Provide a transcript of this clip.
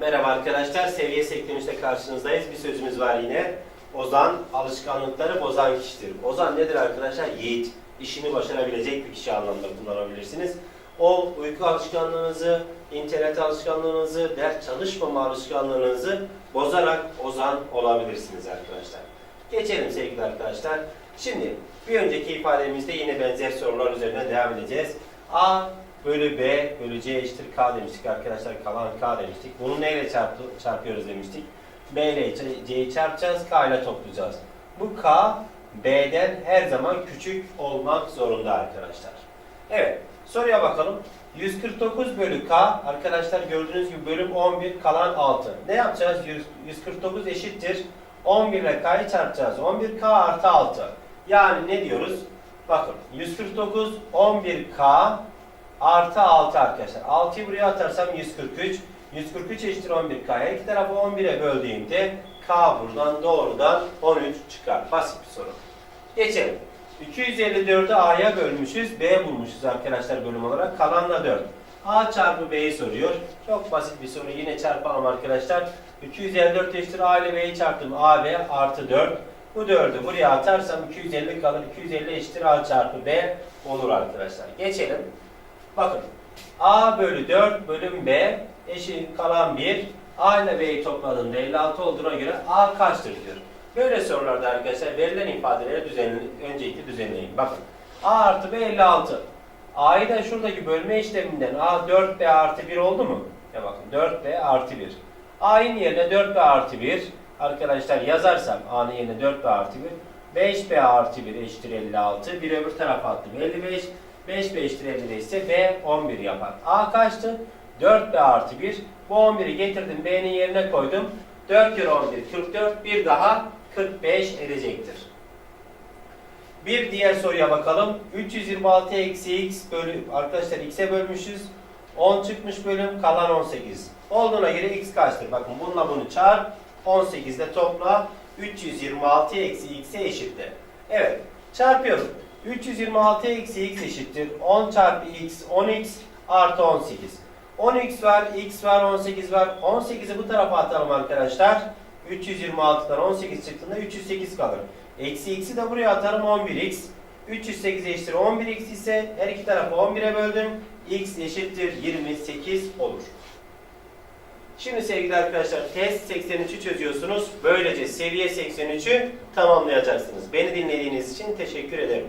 Merhaba arkadaşlar, seviye 83'te karşınızdayız. Bir sözümüz var yine. Ozan, alışkanlıkları bozan kişidir. Ozan nedir arkadaşlar? Yiğit. İşini başarabilecek bir kişi anlamında kullanabilirsiniz. O uyku alışkanlığınızı, internet alışkanlığınızı, ders çalışmama alışkanlığınızı bozarak ozan olabilirsiniz arkadaşlar. Geçelim sevgili arkadaşlar. Şimdi bir önceki ifademizde yine benzer sorular üzerinden devam edeceğiz. A bölü B bölü C eşittir K demiştik arkadaşlar. Kalan K demiştik. Bunu neyle çarptı, çarpıyoruz demiştik. B ile C'yi çarpacağız. K ile toplayacağız. Bu K B'den her zaman küçük olmak zorunda arkadaşlar. Evet. Soruya bakalım. 149 bölü K arkadaşlar gördüğünüz gibi bölüm 11 kalan 6. Ne yapacağız? 100 149 eşittir. 11 ile K'yı çarpacağız. 11K artı 6. Yani ne diyoruz? Bakın 149 11K artı 6 arkadaşlar. 6'yı buraya atarsam 143. 143 eşittir 11K'ya. İki tarafı 11'e böldüğümde K buradan doğrudan 13 çıkar. Basit bir soru. Geçelim. 254'ü A'ya bölmüşüz. B bulmuşuz arkadaşlar bölüm olarak. Kalanla 4. A çarpı B'yi soruyor. Çok basit bir soru. Yine çarpalım arkadaşlar. 254 eşittir A ile B'yi çarptım. A, B artı 4. Bu 4'ü buraya atarsam 250 kalır. 250 eşittir A çarpı B olur arkadaşlar. Geçelim. Bakın. A bölü 4 bölüm B eşit kalan 1. A ile B'yi topladığımda 56 olduğuna göre A kaçtır diyor. Böyle sorularda arkadaşlar verilen ifadeleri düzenli, öncelikle düzenleyin. Bakın. A artı B 56. A'yı da şuradaki bölme işleminden A 4B artı 1 oldu mu? Ya bakın 4B artı 1. A'nın yerine 4B artı 1 arkadaşlar yazarsam A'nın yerine 4B artı 1 5B artı 1 eşittir 56. Bir öbür tarafa attım 55. 5B eşittir 50 ise B 11 yapar. A kaçtı? 4B artı 1. Bu 11'i getirdim B'nin yerine koydum. 4 kere 11 44. Bir daha 45 edecektir. Bir diğer soruya bakalım. 326 eksi x bölü arkadaşlar x'e bölmüşüz. 10 çıkmış bölüm kalan 18. Olduğuna göre x kaçtır? Bakın bununla bunu çarp. 18 ile topla. 326 eksi x'e eşittir. Evet. Çarpıyorum. 326 eksi x eşittir. 10 çarpı x 10x artı 18. 10x var, x var, 18 var. 18'i bu tarafa atalım arkadaşlar. 326'dan 18 çıktığında 308 kalır. Eksi x'i de buraya atarım 11x. 308 eşittir 11x ise her iki tarafı 11'e böldüm. x eşittir 28 olur. Şimdi sevgili arkadaşlar test 83'ü çözüyorsunuz. Böylece seviye 83'ü tamamlayacaksınız. Beni dinlediğiniz için teşekkür ederim.